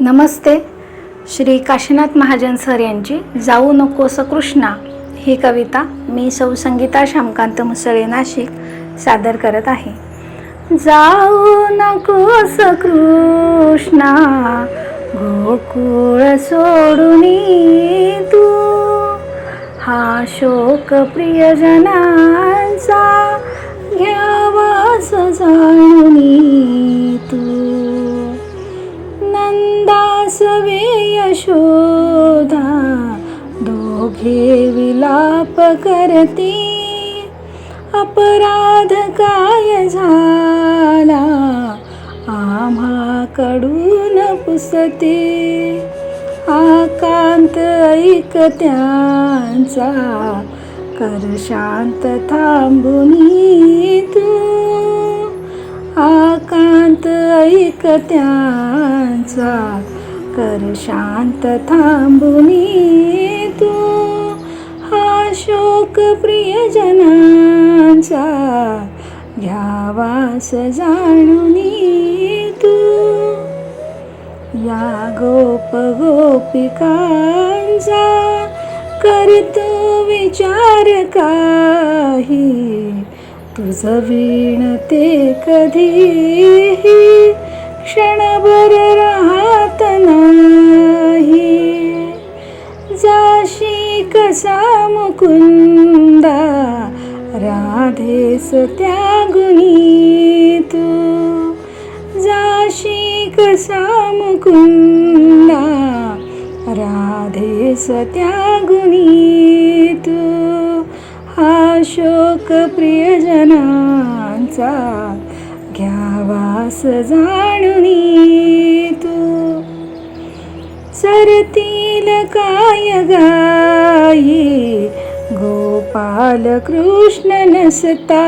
नमस्ते. Shri Kashinath Mahajan sir यांची जाऊ नकोस कृष्णा ही कविता मी सौ संगीता श्यामकांत मुसळे नाशिक सादर करत आहे. जाऊ नकोस कृष्णा गोकुळ सोडून तू. हा शोक प्रियजनांचा घ्यावास जाणून तू. नंदास वे यशोदा दोघे विलाप करती. अपराध काय झाला? आम्हाकडून पुसते. आकांत ऐक त्यांचा कर शांत थांबून तू. आकांत ऐक त्यांचा. कर शांत थांबुनी तू हा शोक प्रियजनांचा. घ्यावास जाणुनी तू या गोप गोपिकांचा करतो विचार काही. तुझ वीण ते कधीही क्षणभर राहत नाही. जाशी कसा मुकुंदा राधेस त्या गुणी तू. जाशी कसा मुकुंदा राधेस त्या गुणी तू. हा शो लोक प्रियजनांचा घ्यावास जाणुनी तू. सरतील काय गायी गोपाल कृष्ण नसता.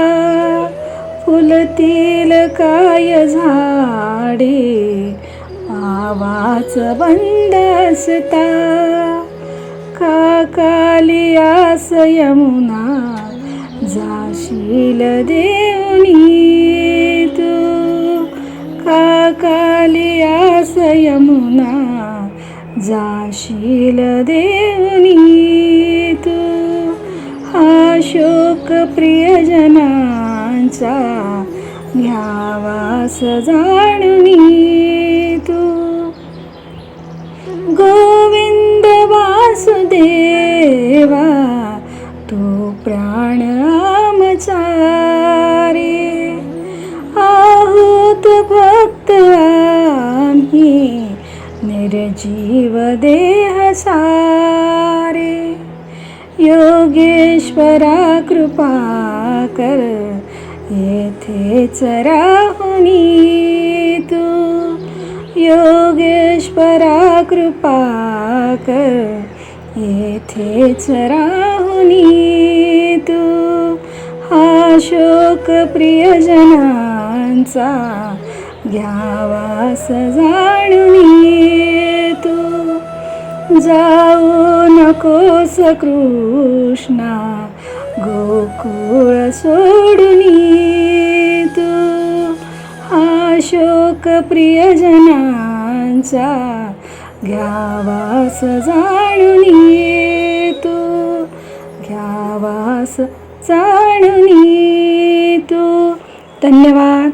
फुलतील काय झाडे आवाज बंद असता. का आस यमुना जाशील देवणी तू. काकालियास यमुना. जाशील देवणी तू. हा शोक प्रियजनांचा घ्यावास जाणुनी तू. गोविंद वासुदेवा. तू प्राण आमचा रे. आहोत भक्त आम्ही निर्जीव देह सारे. योगेश्वरा कृपा कर येथेच राहुनी तू. योगेश्वरा कृपा कर येथेच राहुनी तू हा शोक प्रियजनांचा घ्यावास जाणुनी तू. जाऊ नकोस कृष्णा गोकुळ सोडुनी तू. हा शोक प्रियजनांचा घ्यावास जाणून तू घ्यावास जाणून तू धन्यवाद.